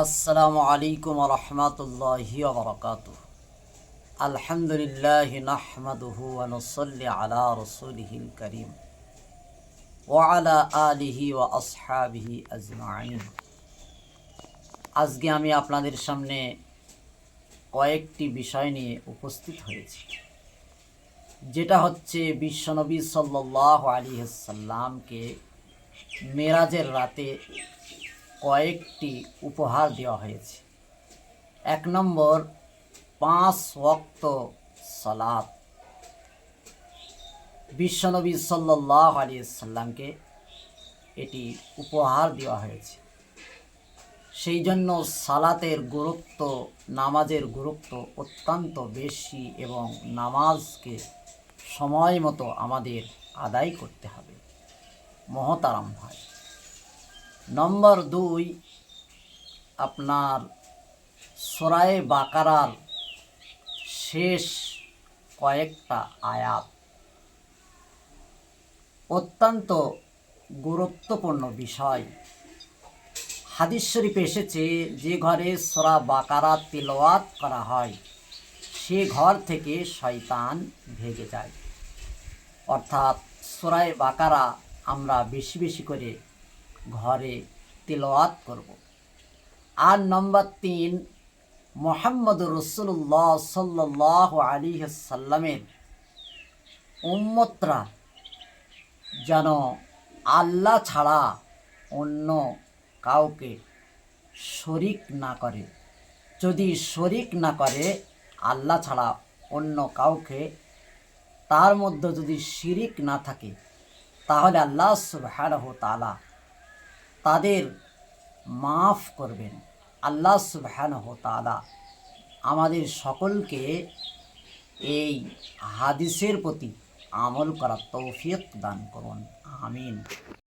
আসসালামু আলাইকুম রহমতুল্লাহি বরকাত আলহামদুলিল্লাহ নাহমাদুহু ওয়ানুসাল্লি আলা রসুলিহিল করিম ওয়ালা আলিহি ওয়া আসহাবিহি আজমাইন। আজকে আমি আপনাদের সামনে কয়েকটি বিষয় নিয়ে উপস্থিত হয়েছি। যেটা হচ্ছে বিশ্বনবী সাল্লাহ আলী সাল্লামকে মেরাজের রাতে কয়েকটি উপহার দেওয়া হয়েছে। এক নম্বর, পাঁচ ওয়াক্ত সালাত। বিশ্বনবী সাল্লাহ আলী সাল্লামকে এটি উপহার দেওয়া হয়েছে। সেই জন্য সালাতের গুরুত্ব, নামাজের গুরুত্ব অত্যন্ত বেশি এবং নামাজকে সময় মতো আমাদের আদায় করতে হবে। মহতারাম হয় নম্বর দুই, আপনার সোরায়ে বাকারার শেষ কয়েকটা আয়াত অত্যন্ত গুরুত্বপূর্ণ বিষয়। হাদিস শরীফে এসেছে, যে ঘরে সোরা বাকারা তিলওয়াত করা হয়, সে ঘর থেকে শয়তান ভেগে যায়। অর্থাৎ সোরায় বাকারা আমরা বেশি বেশি করে ঘরে তিলওয়াত করব। আর নম্বর তিন মোহাম্মদ রসুল্লাহ সাল্লাহ আলী সাল্লামের উম্মতরা যেন আল্লাহ ছাড়া অন্য কাউকে শরিক না করে। যদি শরিক না করে, আল্লাহ ছাড়া অন্য কাউকে, তার মধ্যে যদি শিরিক না থাকে, তাহলে আল্লাহ সুবহানাহু তাআলা তাদের মাফ করবেন। আল্লাহ সুবহান তালা আমাদের সকলকে এই হাদিসের প্রতি আমল করার তৌফিক দান করুন। আমিন।